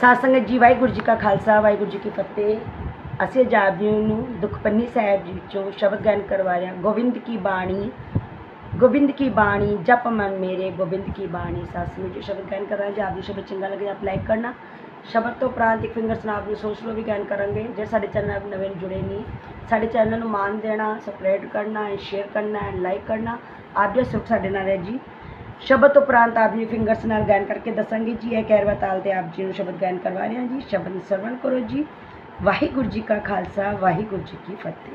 ਸਾਧ ਜੀ, ਵਾਹਿਗੁਰੂ ਜੀ ਕਾ ਖਾਲਸਾ, ਵਾਹਿਗੁਰੂ ਜੀ ਕੀ ਫਤਿਹ। ਅਸੀਂ ਅੱਜ ਆਪ ਜੀ ਨੂੰ ਦੁਖਪੰਨੀ ਸਾਹਿਬ ਜੀ ਵਿੱਚੋਂ ਸ਼ਬਦ ਗਾਇਨ ਕਰਵਾ ਰਹੇ ਹਾਂ। ਗੋਬਿੰਦ ਕੀ ਬਾਣੀ, ਗੋਬਿੰਦ ਕੀ ਬਾਣੀ, ਜਪ ਮਨ ਮੇਰੇ, ਗੋਬਿੰਦ ਕੀ ਬਾਣੀ। ਸਾਧ ਸੰਗਤ ਜੀ, ਸ਼ਬਦ ਗਾਇਨ ਕਰ ਰਹੇ ਜੇ ਆਪ ਜੀ ਸ਼ਬਦ ਚੰਗਾ ਲੱਗੇ ਆਪ ਲਾਈਕ ਕਰਨਾ। ਸ਼ਬਦ ਤੋਂ ਉਪਰੰਤ ਇੱਕ ਫਿੰਗਰ ਸਨਾਪ ਨੂੰ ਸੋਚ ਲਓ ਵੀ ਗਾਇਨ ਕਰਾਂਗੇ। ਜੇ ਸਾਡੇ ਚੈਨਲ ਨਵੇਂ ਜੁੜੇ ਨਹੀਂ, ਸਾਡੇ ਚੈਨਲ ਨੂੰ ਮਾਨ ਦੇਣਾ ਸਬਸਕ੍ਰਾਈਬ ਕਰਨਾ ਸ਼ੇਅਰ ਕਰਨਾ ਲਾਈਕ ਕਰਨਾ। ਆਪ ਜੀ ਸੁਖ ਸਾਡੇ ਨਾਲ ਹੈ ਜੀ। ਸ਼ਬਦ ਉਪਰੰਤ ਆਪ ਜੀ ਫਿੰਗਰਸ ਨਾਲ ਗਾਇਨ ਕਰਕੇ ਦੱਸਾਂਗੇ ਜੀ ਇਹ ਕੈਰਵਾ ਤਾਲ ਤੇ ਆਪ ਜੀ ਨੂੰ ਸ਼ਬਦ ਗਾਇਨ ਕਰਵਾ ਰਹੇ ਹਾਂ ਜੀ ਸ਼ਬਦ ਨੂੰ ਸਰਵਣ ਕਰੋ ਜੀ ਵਾਹਿਗੁਰੂ ਜੀ ਕਾ ਖਾਲਸਾ ਵਾਹਿਗੁਰੂ ਜੀ ਕੀ ਫਤਿਹ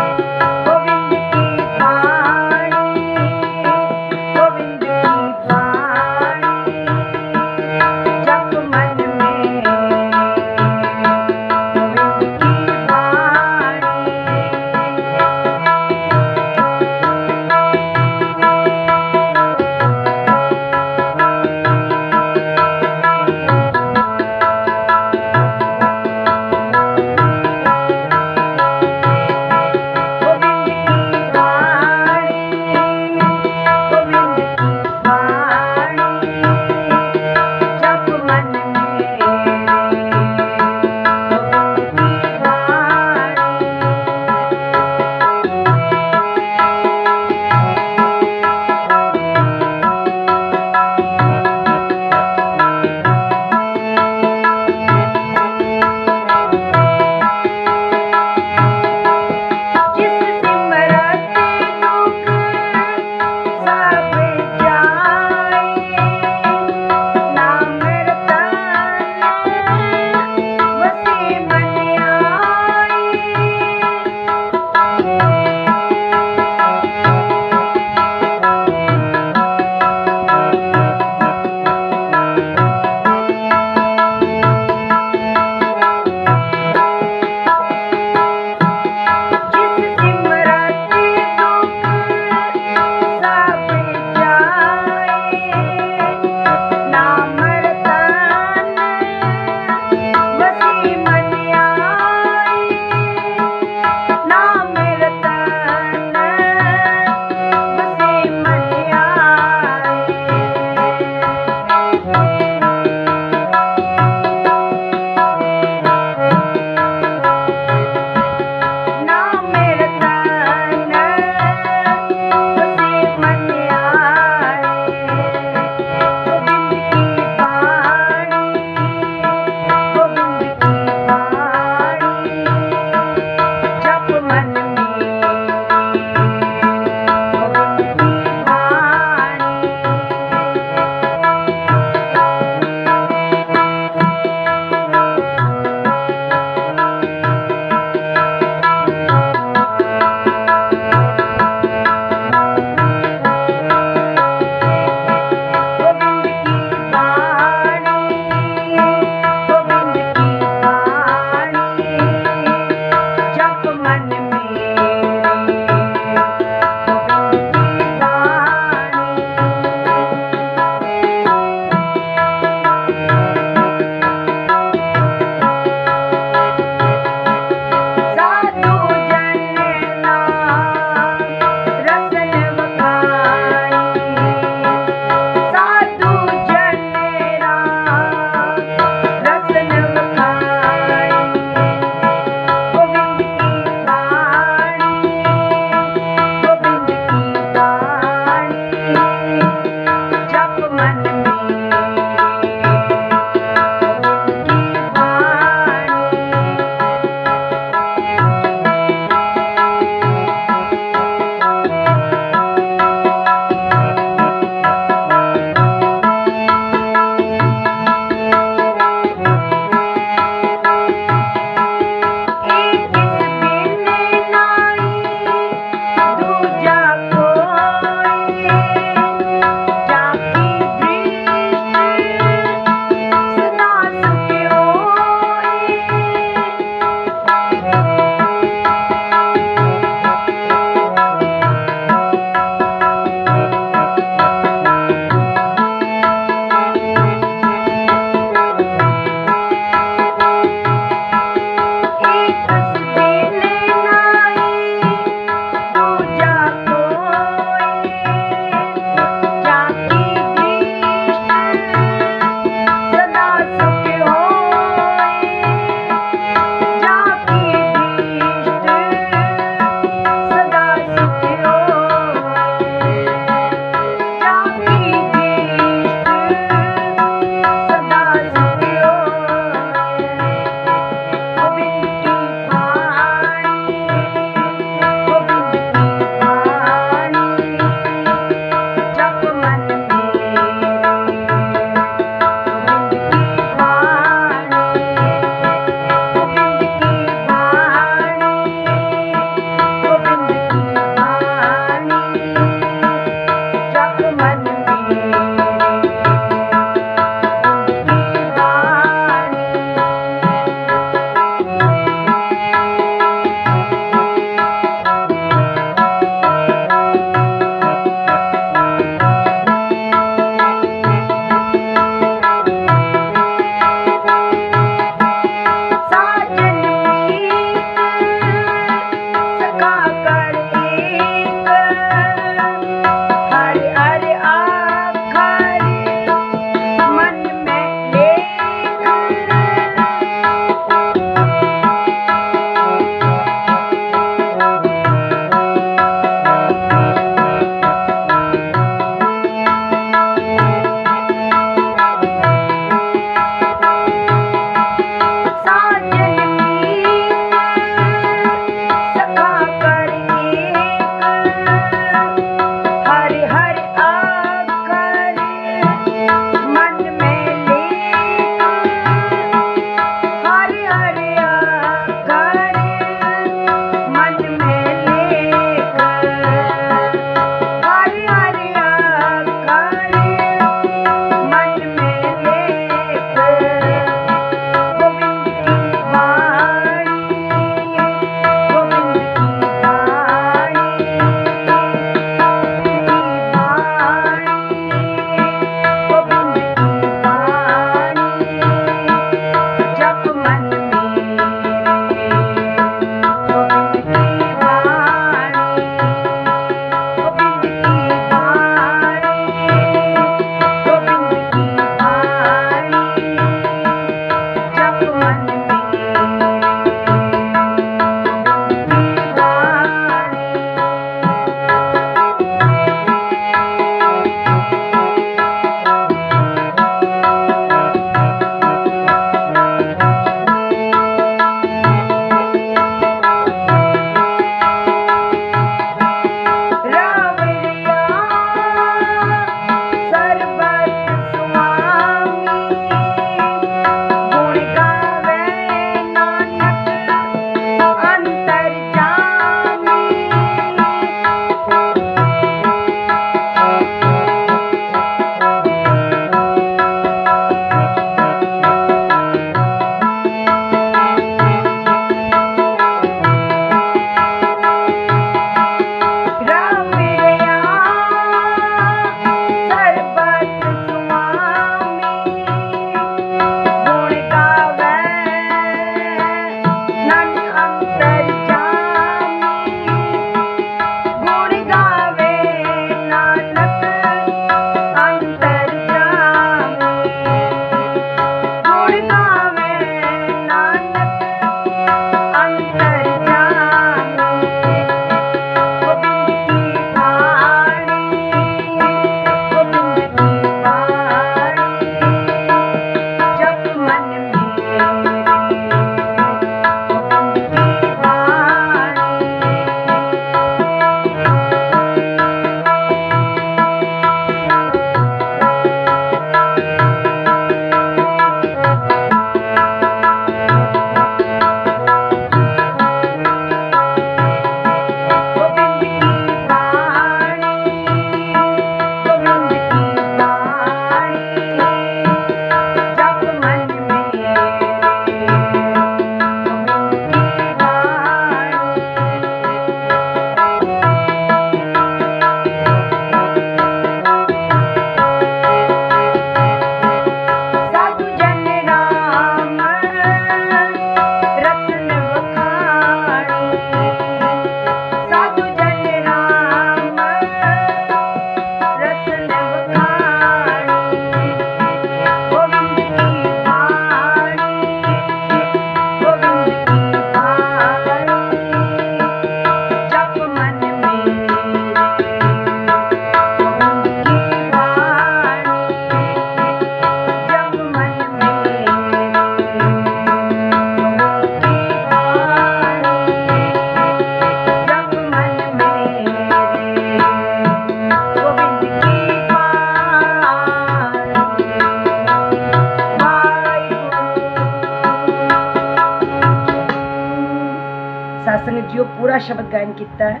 ਕੀਤਾ ਹੈ।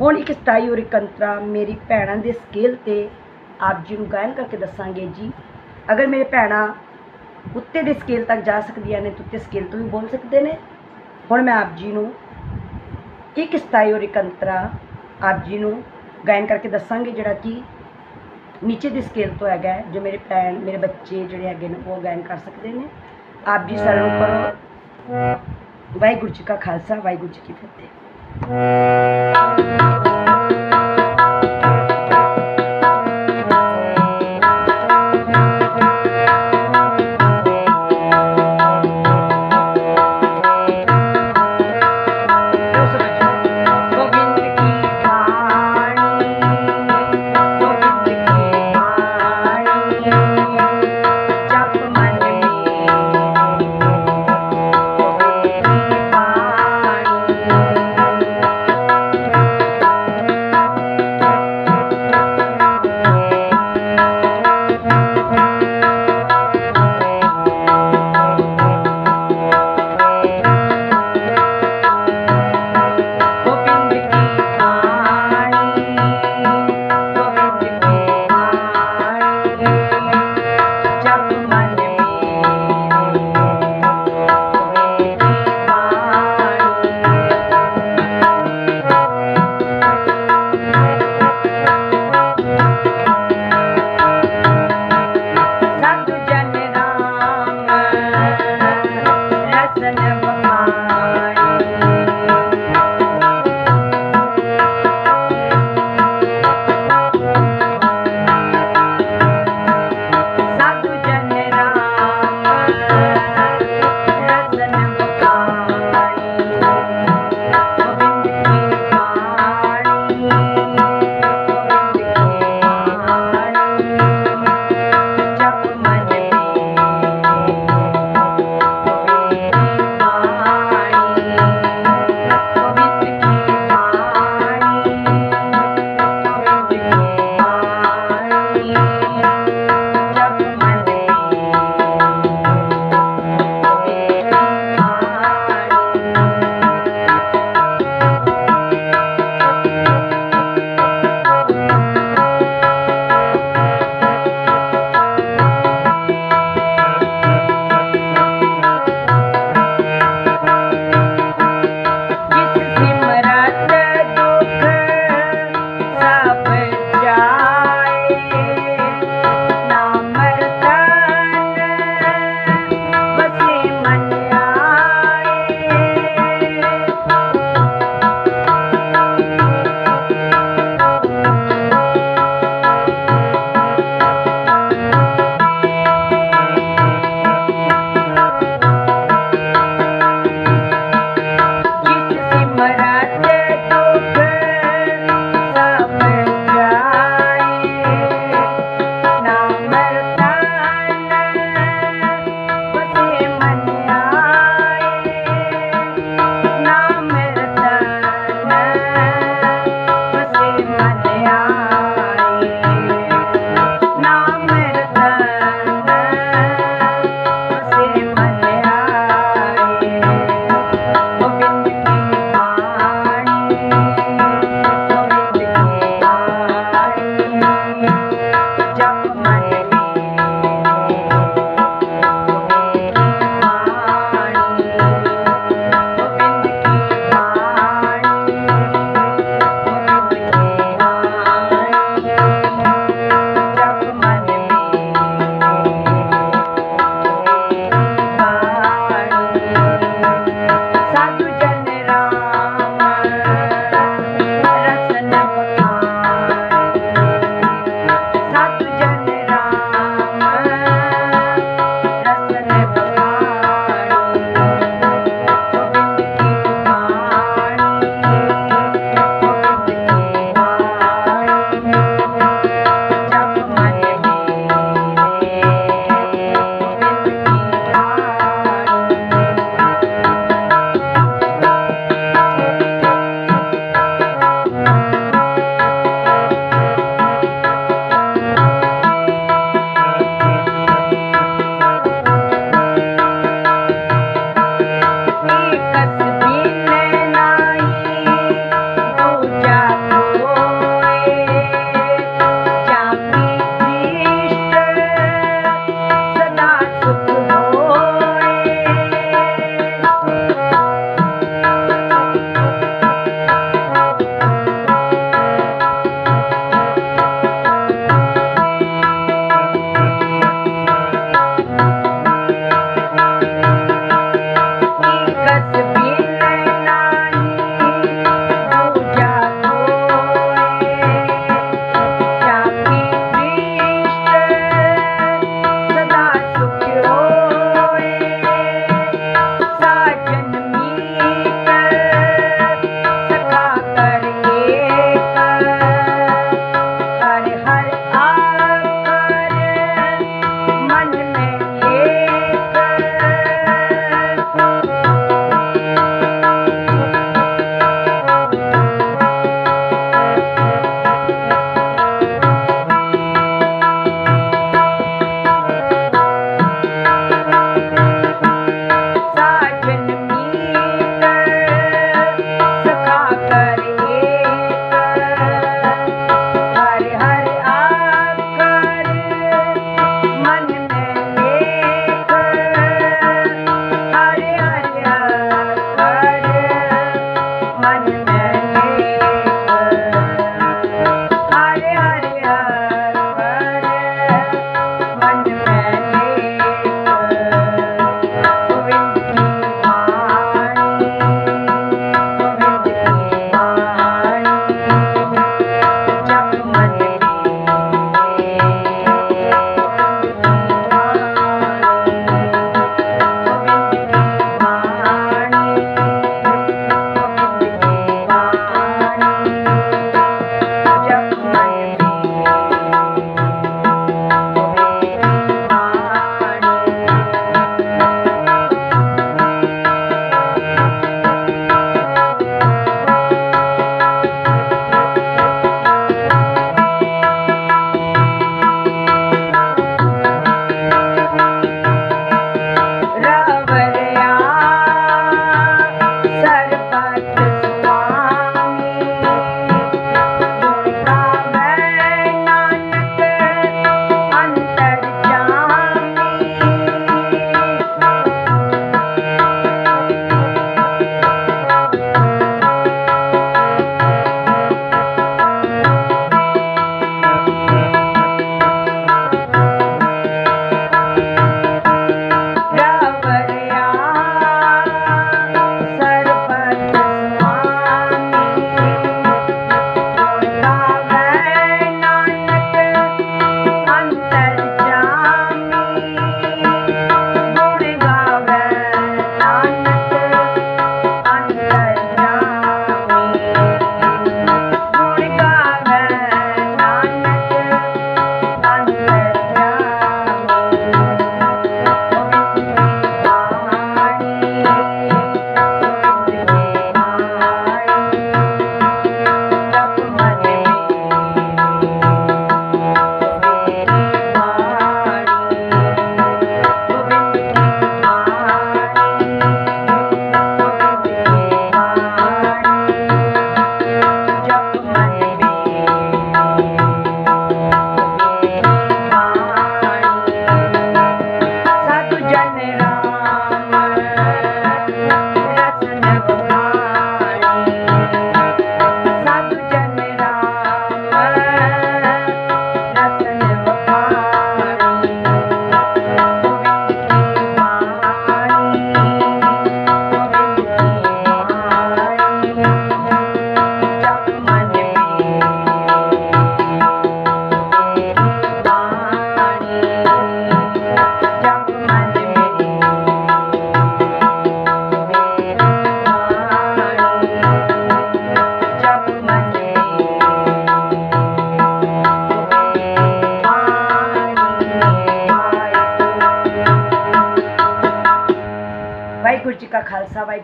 ਹੁਣ ਇੱਕ ਸਤਾਈ ਔਰ ਇੱਕ ਮੇਰੀ ਭੈਣਾਂ ਦੇ ਸਕੇਲ ਤੇ ਆਪ ਜੀ ਨੂੰ ਗਾਇਨ ਕਰਕੇ ਦੱਸਾਂਗੇ ਜੀ। ਅਗਰ ਮੇਰੇ ਭੈਣਾਂ ਉੱਤੇ ਦੇ ਸਕੇਲ ਤੱਕ ਜਾ ਸਕਦੀਆਂ ਨੇ, ਤਾਂ ਉੱਤੇ ਸਕੇਲ ਤੋਂ ਵੀ ਬੋਲ ਸਕਦੇ ਨੇ। ਹੁਣ ਮੈਂ ਆਪ ਜੀ ਨੂੰ ਇੱਕ ਸਤਾਈ ਔਰ ਇੱਕ ਆਪ ਜੀ ਨੂੰ ਗਾਇਨ ਕਰਕੇ ਦੱਸਾਂਗੇ, ਜਿਹੜਾ ਕਿ ਨੀਚੇ ਦੇ ਸਕੇਲ ਤੋਂ ਹੈਗਾ ਜੋ ਮੇਰੇ ਭੈਣ, ਮੇਰੇ ਬੱਚੇ ਜਿਹੜੇ ਹੈਗੇ ਨੇ, ਉਹ ਗਾਇਨ ਕਰ ਸਕਦੇ ਨੇ। ਆਪ ਜੀ ਸਰਵ ਕਰੋ ਵਾਹਿਗੁਰੂ ਜੀ ਕਾ ਖਾਲਸਾ, ਵਾਹਿਗੁਰੂ ਜੀ ਕੀ ਫਤਿਹ। Thank you.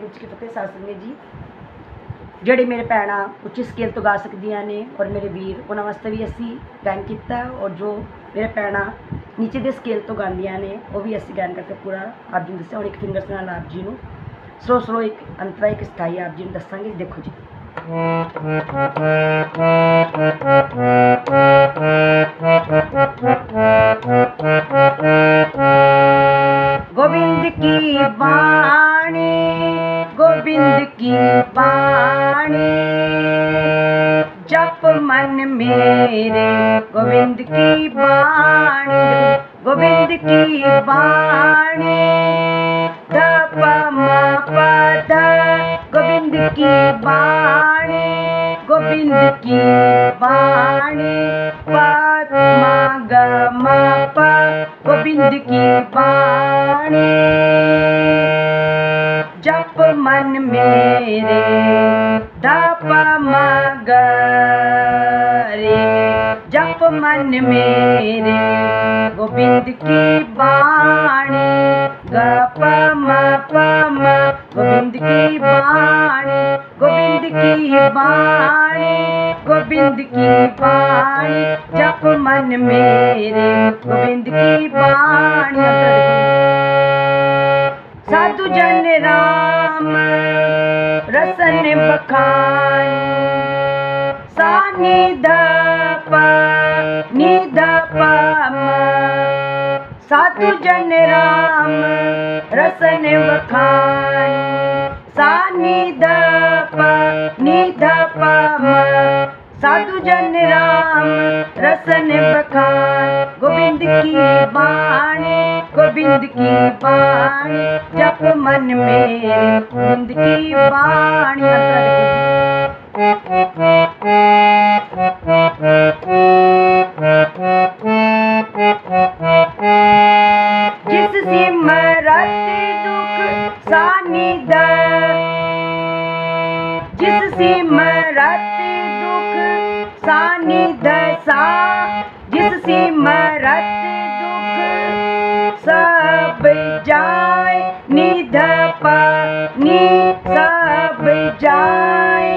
ਖਾਲਸਾ ਵਾਹਿਗੁਰੂ ਜੀ ਕੀ ਫਤਿਹ ਸਾਧ ਸੰਗਤ ਜੀ ਜਿਹੜੇ ਮੇਰੇ ਭੈਣਾਂ ਉੱਚੀ ਸਕੇਲ ਤੋਂ ਗਾ ਸਕਦੀਆਂ ਨੇ ਔਰ ਮੇਰੇ ਵੀਰ ਉਹਨਾਂ ਵਾਸਤੇ ਵੀ ਅਸੀਂ ਗਾਇਨ ਕੀਤਾ ਔਰ ਜੋ ਮੇਰੇ ਭੈਣਾਂ ਨੀਚੇ ਦੇ ਸਕੇਲ ਤੋਂ ਗਾਉਂਦੀਆਂ ਨੇ ਉਹ ਵੀ ਅਸੀਂ ਗਾਇਨ ਕਰਕੇ ਪੂਰਾ ਆਪ ਜੀ ਨੂੰ ਦੱਸਿਆ ਔਰ ਇੱਕ ਫਿੰਗਰਸ ਨਾਲ ਆਪ ਜੀ ਨੂੰ ਸਲੋ ਸਲੋ ਇੱਕ ਅੰਤਰਾ ਇੱਕ ਸਥਾਈ ਆਪ ਜੀ ਨੂੰ ਦੱਸਾਂਗੇ ਦੇਖੋ ਜੀ गोविंद की वाणी गोविंद की वाणी। जप मन मेरे गोविंद की वाणी। गोविंद की वाणी। धप पद गोविंद की वाणी। गोविंद की वाणी। पद्मा गोविंद की वाणी। मन मेरे धप मगरे। जप मन मेरे, गोविंद की वाणी गप म, गोविंद की वाणी गोविंद की वाणी गोविंद की वाणी जप मन मेरे, गोविंद की वाणी साधु जन राम, रसन बखानी सा निध प निध प म। साधु जन राम, रसन बखानी सा निध प निध प म। साधु जन राम रसन बखान गोविंद की वाणी गोविंद की वाणी जप मन में गोविंद की वाणी जिस सिमरत दुख सानिध जिस सिमरत दुख सानिध सा जिस सिमरत दुख, सब जाए, निध प सब जाए।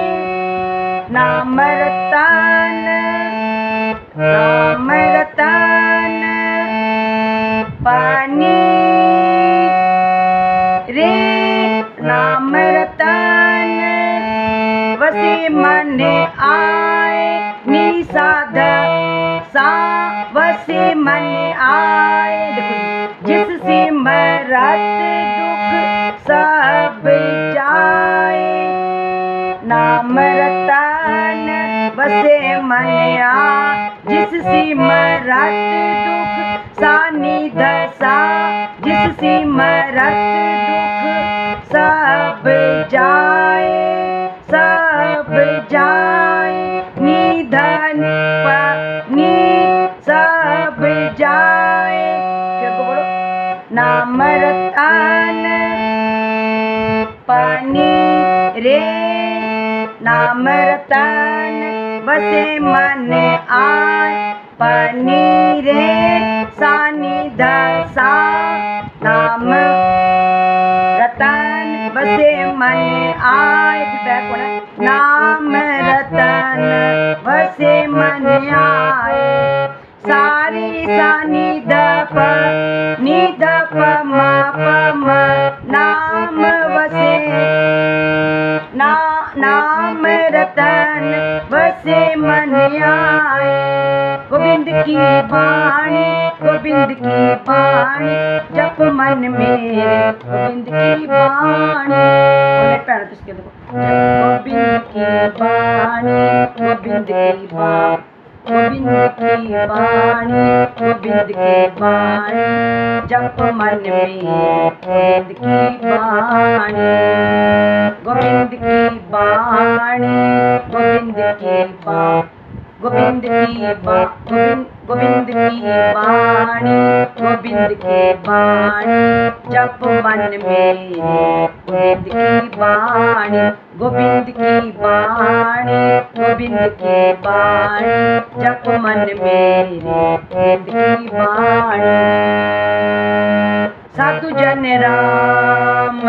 नाम रतन नाम रतन पानी मन आए। देखो जिस सिमरत दुख सब जाए। नाम रतन बसे मन आ। जिस सिमरत दुख सानी दशा। जिस सिमरत दुख सब जाए। नाम रतन बसे मन आए पानी रे सानी दशा नाम रतन बसे मन बैक नाम रतन बसे मन आए सारी सा निधप निधप म प म, नाम बसे, नाम रतन बसे मन आए। गोविंद की वाणी, गोविंद की वाणी, जप मन में गोविंद की देखो। गोविंद की वाणी, गोविंद की वाणी। गोविंद की वाणी, गोविंद की वाणी, जप मन में गोविंद की वाणी। गोविंद की वाणी, गोविंद की वाणी, गोविंद की गोविंद गोविंद की वाणी, गोविंद की वाणी, जप मन में गोविंद की वाणी, गोविंद की वाणी, गोविंद की वाणी, जप मन मेरे। गोविंद की वाणी। साधु जन राम,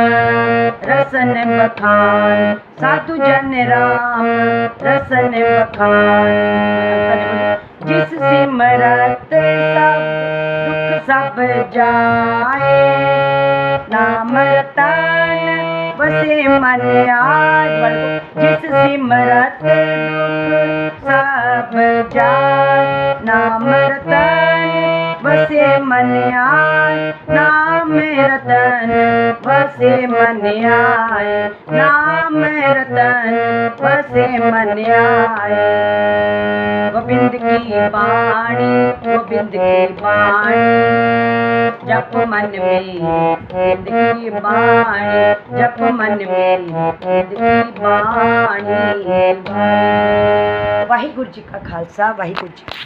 रसन बखान। साधु जन राम, रसन बखान। जिस सिमरत सब दुख सब जाए। नाम तान बसे मन आज जिस सिमरत दुख सब जाए। नाम रतन बसे मनियाय नाम रतन, बसे मनियाय नाम रतन, बसे मनियाय गोविंद की बाणी गोविंद की बाणी जप मन में, गोविंद की बाणी जप मन में, गोविंद की बाणी वाहिगुरु जी का खालसा, वाहिगुरु जी